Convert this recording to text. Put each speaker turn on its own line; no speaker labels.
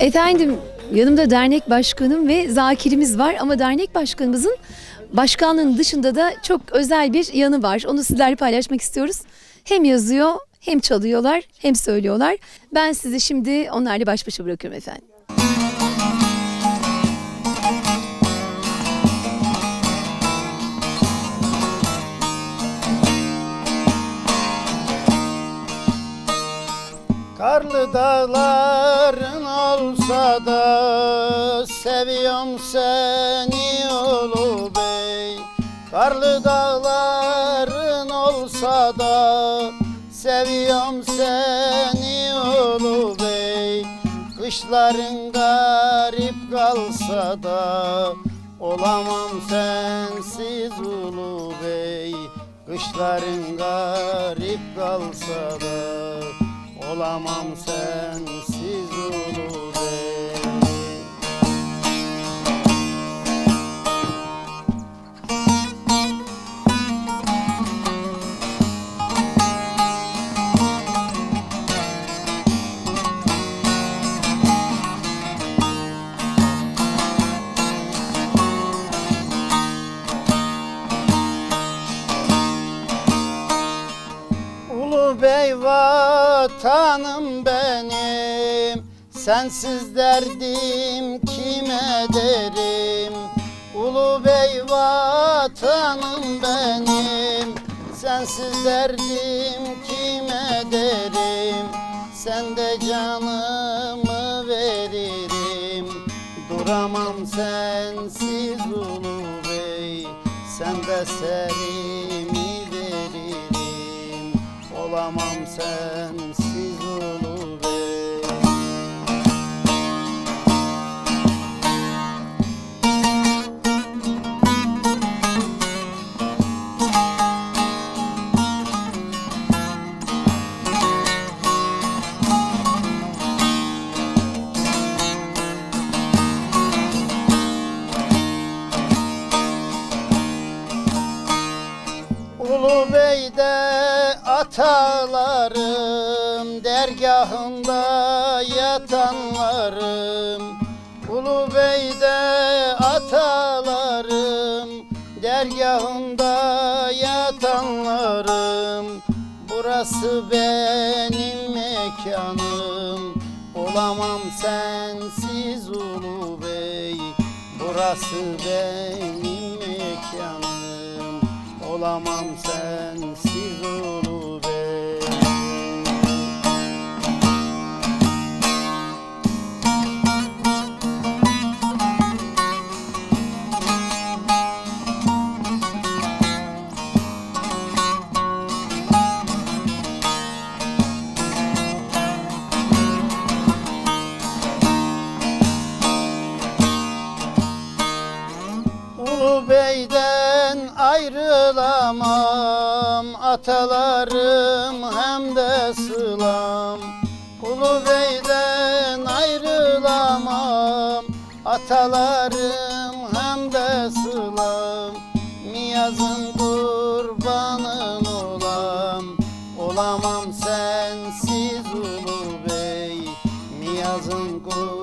Efendim yanımda dernek başkanım ve zakirimiz var ama dernek başkanımızın başkanlığın dışında da çok özel bir yanı var. Onu sizlerle paylaşmak istiyoruz. Hem yazıyor hem çalıyorlar hem söylüyorlar. Ben sizi şimdi onlarla baş başa bırakıyorum efendim.
Karlı dağların olsa da seviyorum seni ulu bey. Karlı dağların olsa da seviyorum seni ulu bey. Kışların garip kalsa da olamam sensiz ulu bey. Kışların garip kalsa da Olamam sensiz ulu bey vatanım benim. Sensiz derdim kime derim? Ulu bey vatanım benim. Sensiz derdim kime derim? Sen de canımı veririm. Duramam sensiz ulu bey. Sen de veririm Olamam sensiz ulu atalarım Dergahında yatanlarım. Ulu Bey'de atalarım Dergahında yatanlarım. Burası benim mekanım Olamam sensiz Ulu Bey Burası benim mekanım Olamam sensiz beyden ayrılamam Atalarım hem de sılam Ulu beyden ayrılamam Atalarım hem de sılam Niyazın kurbanın olam Olamam sensiz ulu bey. Niyazın kurbanın